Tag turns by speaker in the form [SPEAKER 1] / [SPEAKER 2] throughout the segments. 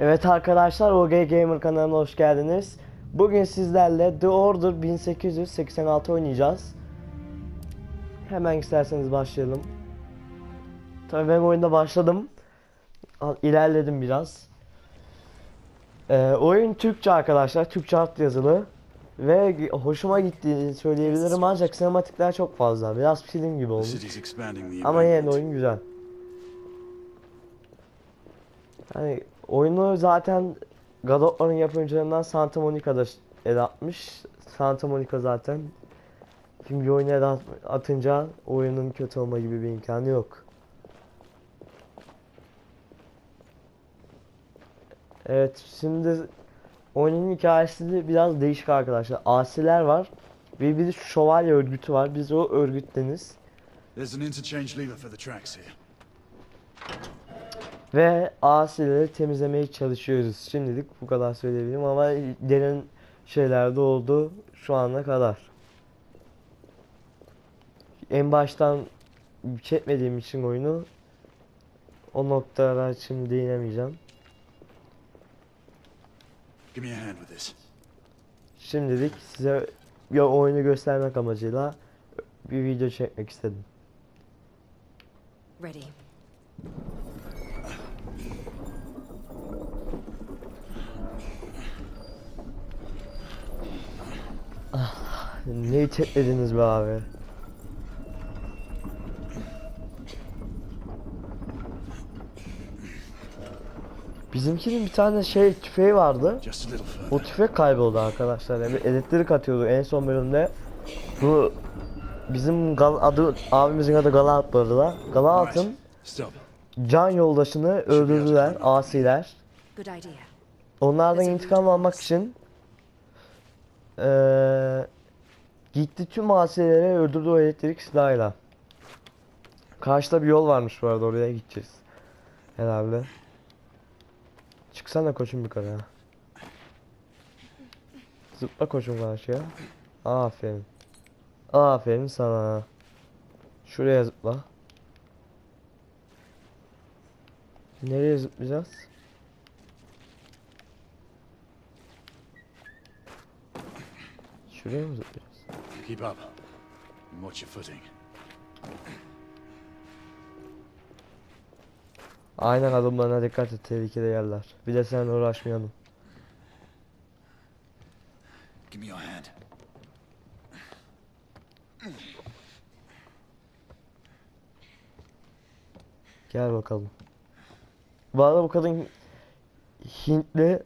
[SPEAKER 1] Evet arkadaşlar OG Gamer kanalına hoş geldiniz. Bugün sizlerle The Order 1886 oynayacağız. Hemen isterseniz başlayalım. Tabii ben oyunda başladım. İlerledim biraz. Ee, oyun Türkçe arkadaşlar. Türkçe alt yazılı. Ve hoşuma gittiğini söyleyebilirim ancak sinematikler çok fazla. Biraz film gibi olmuş. Ama yine oyun güzel. Hani oyunu zaten God of War'ın yapımcılarından Santa Monica'da el atmış. Santa Monica zaten şimdi oyunu el at- atınca oyunun kötü olma gibi bir imkanı yok. Evet şimdi oyunun hikayesi de biraz değişik arkadaşlar. Asiler var ve bir şövalye örgütü var. Biz o örgütteniz.
[SPEAKER 2] There's an interchange lever for the tracks here.
[SPEAKER 1] Ve asileri temizlemeye çalışıyoruz. Şimdilik bu kadar söyleyebilirim ama derin şeyler de oldu şu ana kadar. En baştan çekmediğim için oyunu o noktalara şimdi değinemeyeceğim.
[SPEAKER 2] Give me a hand with this.
[SPEAKER 1] Şimdilik size ya oyunu göstermek amacıyla bir video çekmek istedim.
[SPEAKER 3] Ready.
[SPEAKER 1] Neyi çekmediniz be abi? Bizimkinin bir tane şey tüfeği vardı. O tüfek kayboldu arkadaşlar. Yani elektrik atıyordu en son bölümde. Bu bizim gal adı abimizin adı Galat bu arada. Galat'ın. Can yoldaşını öldürdüler asiler.
[SPEAKER 3] Good idea.
[SPEAKER 1] Onlardan intikam almak için eee gitti tüm asileri öldürdü o elektrik silahıyla. Karşıda bir yol varmış bu arada oraya gideceğiz. Herhalde. Çıksana koçum yukarı. Zıpla koçum karşıya. Aferin. Aferin sana. Şuraya zıpla. Nereye zıplayacağız? Şuraya mı zıplayacağız?
[SPEAKER 2] Keep up. Watch your footing.
[SPEAKER 1] Aynen adımlarına dikkat et tehlikeli yerler. Bir de sen uğraşmayalım.
[SPEAKER 2] Give me your hand.
[SPEAKER 1] Gel bakalım. Bu arada bu kadın Hintli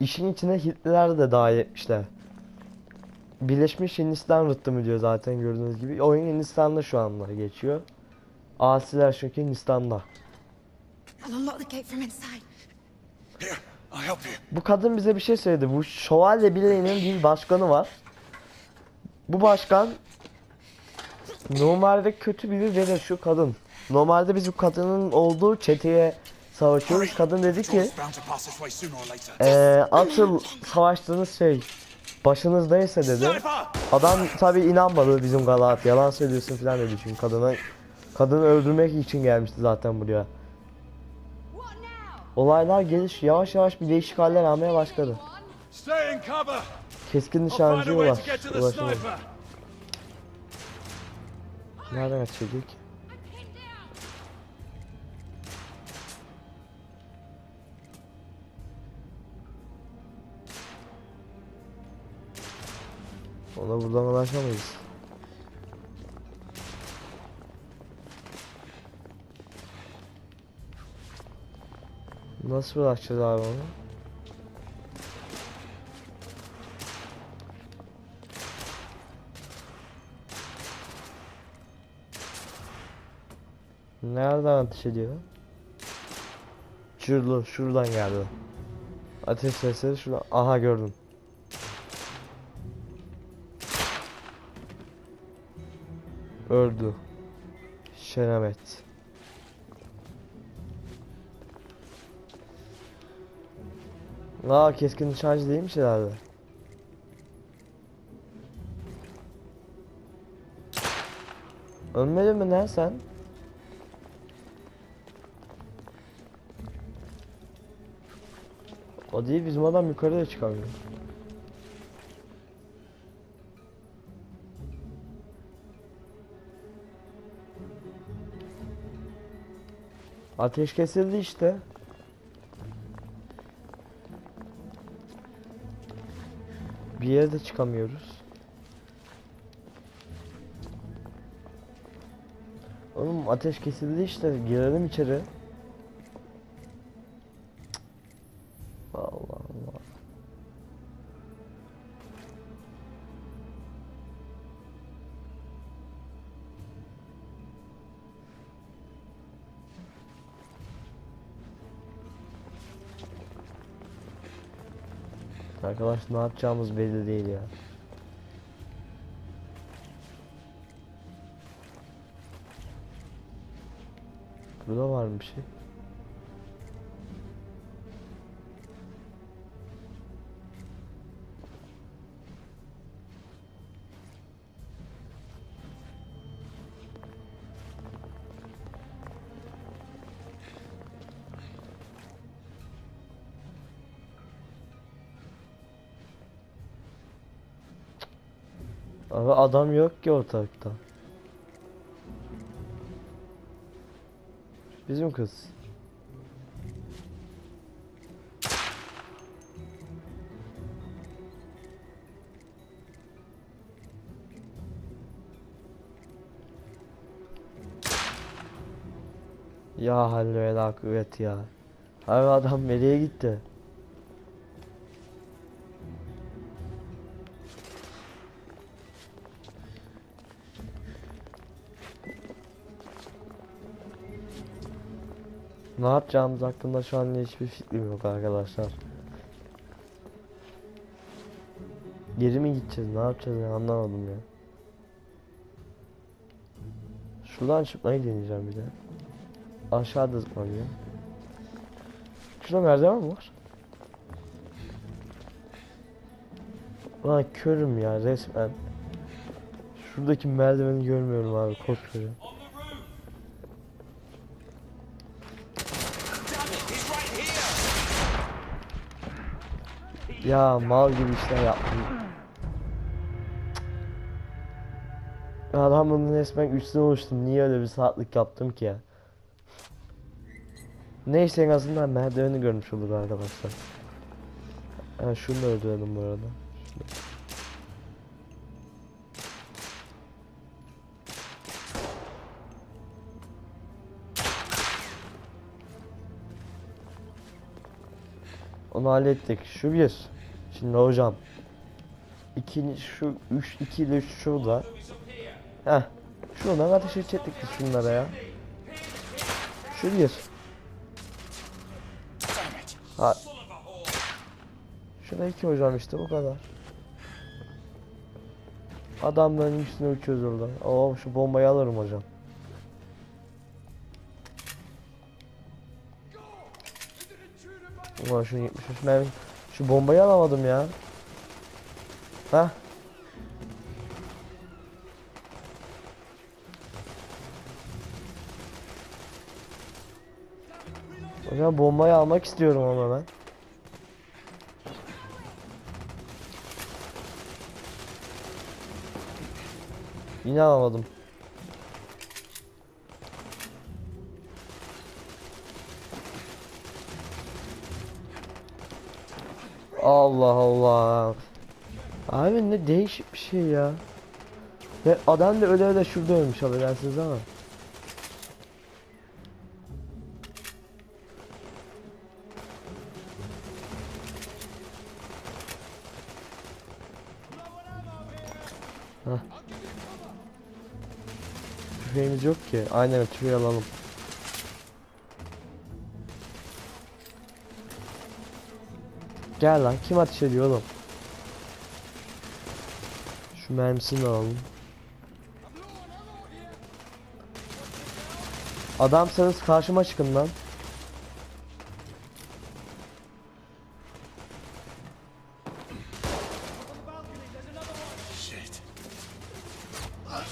[SPEAKER 1] işin içine Hintliler de dahil etmişler. Birleşmiş Hindistan rıhtımı diyor zaten gördüğünüz gibi. Oyun Hindistan'da şu anda geçiyor. Asiler çünkü Hindistan'da.
[SPEAKER 3] I'll unlock the gate from inside.
[SPEAKER 2] Here, I'll help you.
[SPEAKER 1] Bu kadın bize bir şey söyledi. Bu Şövalye Birliği'nin bir başkanı var. Bu başkan normalde kötü biri değil şu kadın. Normalde biz bu kadının olduğu çeteye savaşıyoruz. Kadın dedi ki eee asıl savaştığınız şey başınızdaysa dedi. Adam tabi inanmadı bizim Galat. Yalan söylüyorsun falan dedi çünkü kadına kadını öldürmek için gelmişti zaten buraya. Olaylar geliş yavaş yavaş bir değişik haller almaya başladı. Keskin
[SPEAKER 2] way
[SPEAKER 1] ulaş, ulaşamadı. Nereden açıyorduk? Ona buradan ulaşamayız. Nasıl ulaşacağız abi onu? Nereden ateş ediyor? Şurada, şuradan geldi. Ateş sesleri şuradan. Aha gördüm. Öldü. Şeremet. Aa keskin nişancı değilmiş herhalde. Ölmedin mi lan sen? O değil bizim adam yukarıya çıkamıyor. Ateş kesildi işte. Bir yere de çıkamıyoruz. Oğlum ateş kesildi işte. Girelim içeri. Arkadaş ne yapacağımız belli değil ya. Burada var mı bir şey? Abi adam yok ki ortalıkta. Bizim kız. Ya halle ve la kuvvet ya. Abi adam nereye gitti? Ne yapacağımız hakkında şu an hiçbir fikrim yok arkadaşlar. Geri mi gideceğiz? Ne yapacağız ya? Anlamadım ya. Şuradan çıkmayı deneyeceğim bir de. Aşağıda zıplanıyor. Şurada merdiven mi var? Ulan körüm ya resmen. Şuradaki merdiveni görmüyorum abi korkuyorum. Ya mal gibi işler yaptım. Adamın resmen üstüne uçtum. Niye öyle bir saatlik yaptım ki ya? Neyse en azından merdiveni görmüş olur arkadaşlar. Ha, şunu da öldürelim bu arada. Şunu. Onu hallettik. Şu bir. Şimdi hocam. İkinci şu 3 2 ile 3 şurada. Heh. Şuradan ateş edecektik şunlara ya. Şu bir. Ha. Şurada iki hocam işte bu kadar. Adamların üstüne uçuyoruz orada. Oo şu bombayı alırım hocam. Ulan şu 73 mermi. Şu bombayı alamadım ya. Ha? Hocam bombayı almak istiyorum ama ben. Yine alamadım. Allah Allah. Abi ne değişik bir şey ya. Ve adam da öyle öyle şurada ölmüş affedersiniz ama. Hah. Tüfeğimiz yok ki. Aynen tüfeği alalım. Gel lan kim ateş ediyor oğlum? Şu mermisini alalım. Adamsanız karşıma çıkın lan.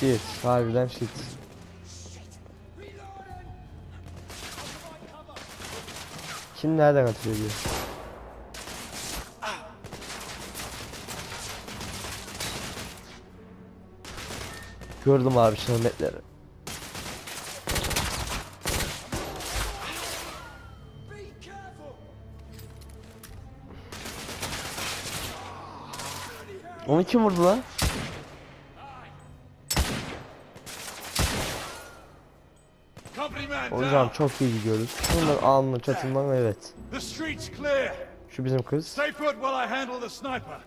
[SPEAKER 2] Shit.
[SPEAKER 1] Harbiden shit. Kim nereden ateş ediyor? Gördüm abi şahmetleri. Onu kim vurdu lan? Hocam çok iyi gidiyoruz. Şundan alnı çatından evet. Şu bizim kız.
[SPEAKER 2] Stay put while I handle the sniper.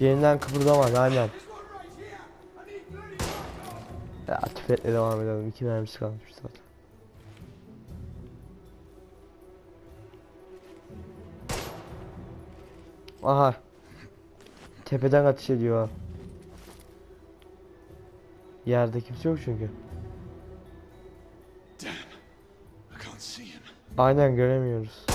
[SPEAKER 1] Yerinden kıpırdama aynen. Ya tüfekle devam edelim. İki mermisi kalmış zaten. Aha. Tepeden ateş ediyor. ha. Yerde kimse yok çünkü. Aynen göremiyoruz.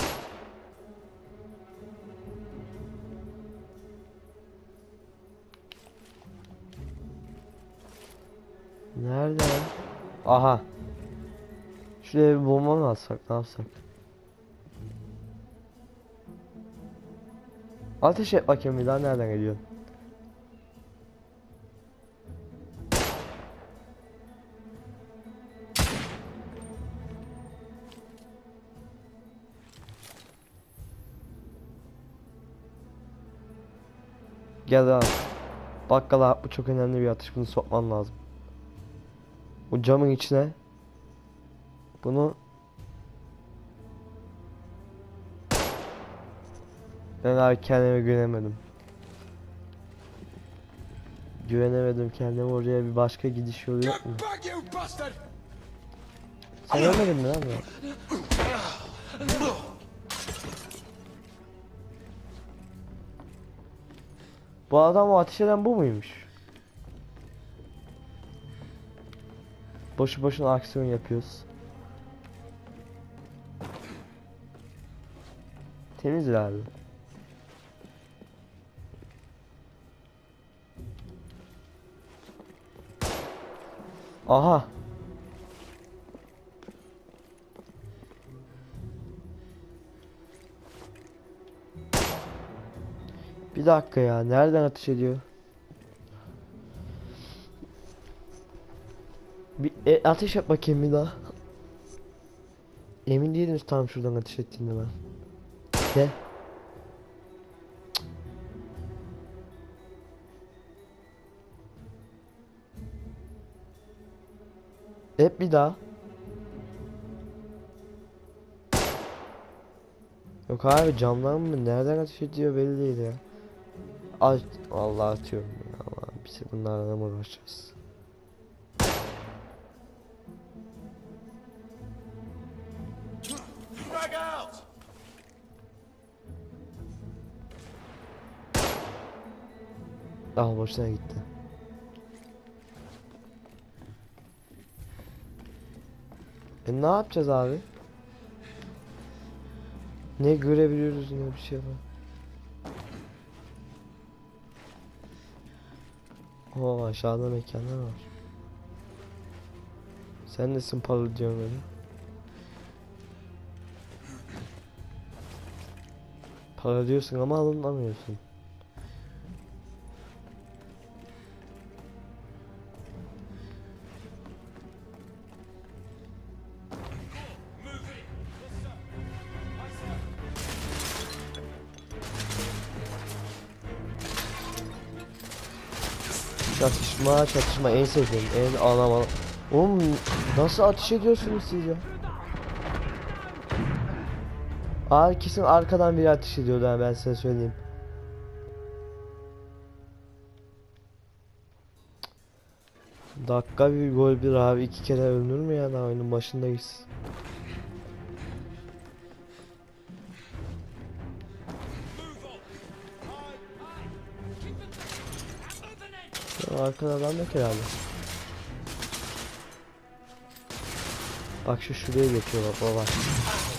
[SPEAKER 1] Nerede? Aha. Şuraya bir bomba mı atsak ne yapsak? Ateş et bakayım bir daha nereden geliyor? Gel abi. Bakkala bu çok önemli bir atış bunu sokman lazım. Bu camın içine bunu Ben abi kendime güvenemedim. Güvenemedim kendime oraya bir başka gidiş yolu yok mu? Sen ölmedin mi lan ya? Bu adam o ateş eden bu muymuş? Boşu boşuna aksiyon yapıyoruz. Temiz abi. Aha. Bir dakika ya. Nereden atış ediyor? E, ateş yap bakayım bir daha. Emin değilim tam şuradan ateş ettiğinde ben. Cık. Hep bir daha. Yok abi camdan mı? Nereden ateş ediyor belli değil ya. At, vallahi atıyorum ya bunlarla mı uğraşacağız? Ah boşuna gitti. E ne yapacağız abi? Ne görebiliyoruz ne bir şey var. Oo aşağıda mekanlar var. Sen nesin paralı diyorsun öyle? Para diyorsun ama alınamıyorsun. Çatışma çatışma en sevdiğim en anam Oğlum nasıl ateş ediyorsunuz siz ya? Abi kesin arkadan biri ateş ediyordu ha ben size söyleyeyim. Dakika bir gol bir abi iki kere ölünür mü ya daha oyunun başındayız. Ya arkada adam yok herhalde. Bak şu şuraya geçiyor bak o var.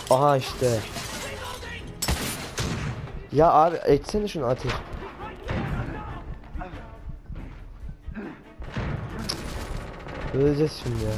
[SPEAKER 1] Aha işte. Ya abi etsene şunu ateş. Öleceğiz şimdi ya.